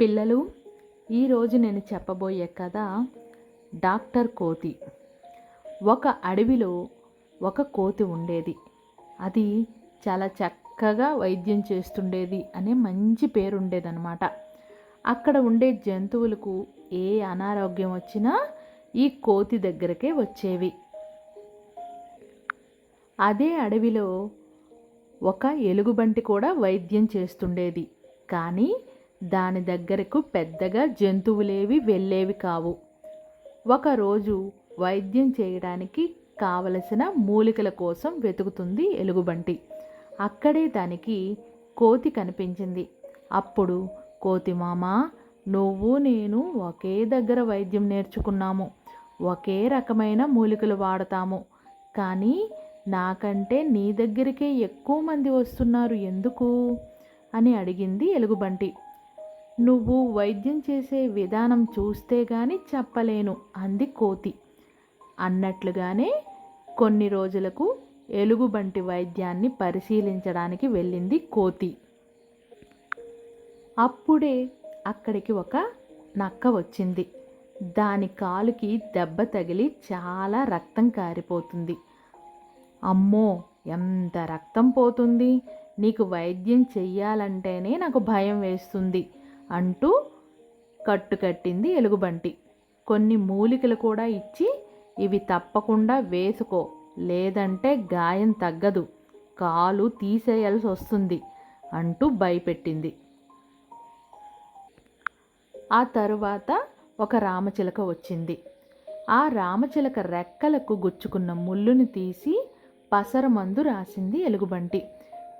పిల్లలు ఈరోజు నేను చెప్పబోయే కథ డాక్టర్ కోతి. ఒక అడవిలో ఒక కోతి ఉండేది. అది చాలా చక్కగా వైద్యం చేస్తుండేది అనే మంచి పేరు ఉండేదన్నమాట అక్కడ ఉండే జంతువులకు ఏ అనారోగ్యం వచ్చినా ఈ కోతి దగ్గరకే వచ్చేవి. అదే అడవిలో ఒక ఎలుగుబంటి కూడా వైద్యం చేస్తుండేది. కానీ దాని దగ్గరకు పెద్దగా జంతువులేవి వెళ్ళేవి కావు. ఒకరోజు వైద్యం చేయడానికి కావలసిన మూలికల కోసం వెతుకుతుంది ఎలుగుబంటి. అక్కడే దానికి కోతి కనిపించింది. అప్పుడు కోతి మామ నువ్వు నేను ఒకే దగ్గర వైద్యం నేర్చుకున్నాము. ఒకే రకమైన మూలికలు వాడతాము. కానీ నాకంటే నీ దగ్గరికే ఎక్కువ మంది వస్తున్నారు. ఎందుకు అని అడిగింది ఎలుగుబంటి. నువ్వు వైద్యం చేసే విధానం చూస్తే గాని చెప్పలేను అంది కోతి. అన్నట్లుగానే కొన్ని రోజులకు ఎలుగుబంటి వైద్యాన్ని పరిశీలించడానికి వెళ్ళింది కోతి. అప్పుడే అక్కడికి ఒక నక్క వచ్చింది. దాని కాలుకి దెబ్బ తగిలి చాలా రక్తం కారిపోతుంది. అమ్మో ఎంత రక్తం పోతుంది? నీకు వైద్యం చెయ్యాలంటేనే నాకు భయం వేస్తుంది. అంటూ కట్టు కట్టింది ఎలుగుబంటి. కొన్ని మూలికలు కూడా ఇచ్చి ఇవి తప్పకుండా వేసుకో లేదంటే గాయం తగ్గదు కాలు తీసేయాల్సి వస్తుంది అంటూ భయపెట్టింది. ఆ తరువాత ఒక రామచిలక వచ్చింది. ఆ రామచిలక రెక్కలకు గుచ్చుకున్న ముళ్ళుని తీసి పసర మందు రాసింది ఎలుగుబంటి.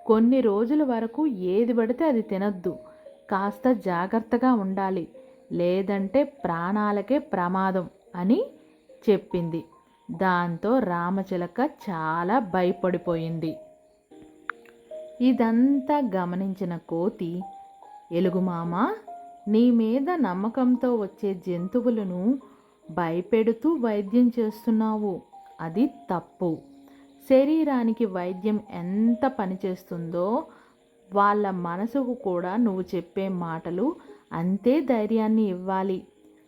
కొన్ని రోజుల వరకు ఏది పడితే అది తినద్దు కాస్త జాగ్రత్తగా ఉండాలి. లేదంటే ప్రాణాలకే ప్రమాదం అని చెప్పింది. దాంతో రామచిలక చాలా భయపడిపోయింది. ఇదంతా గమనించిన కోతి ఎలుగుమామ నీ మీద నమ్మకంతో వచ్చే జంతువులను భయపెడుతూ వైద్యం చేస్తున్నావు. అది తప్పు. శరీరానికి వైద్యం ఎంత పనిచేస్తుందో వాళ్ళ మనసుకు కూడా నువ్వు చెప్పే మాటలు అంతే ధైర్యాన్ని ఇవ్వాలి.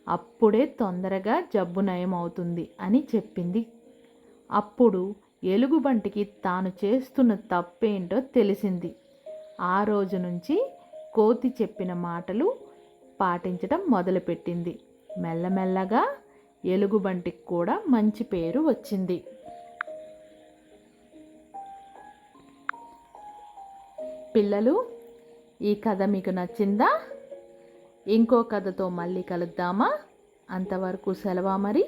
అప్పుడే తొందరగా జబ్బు నయం అవుతుంది అని చెప్పింది. అప్పుడు ఎలుగుబంటికి తాను చేస్తున్న తప్పేంటో తెలిసింది. ఆ రోజు నుంచి కోతి చెప్పిన మాటలు పాటించడం మొదలుపెట్టింది. మెల్లమెల్లగా ఎలుగుబంటికి కూడా మంచి పేరు వచ్చింది. పిల్లలు ఈ కథ మీకు నచ్చిందా? ఇంకో కథతో మళ్ళీ కలుద్దామా? అంతవరకు సెలవా మరి?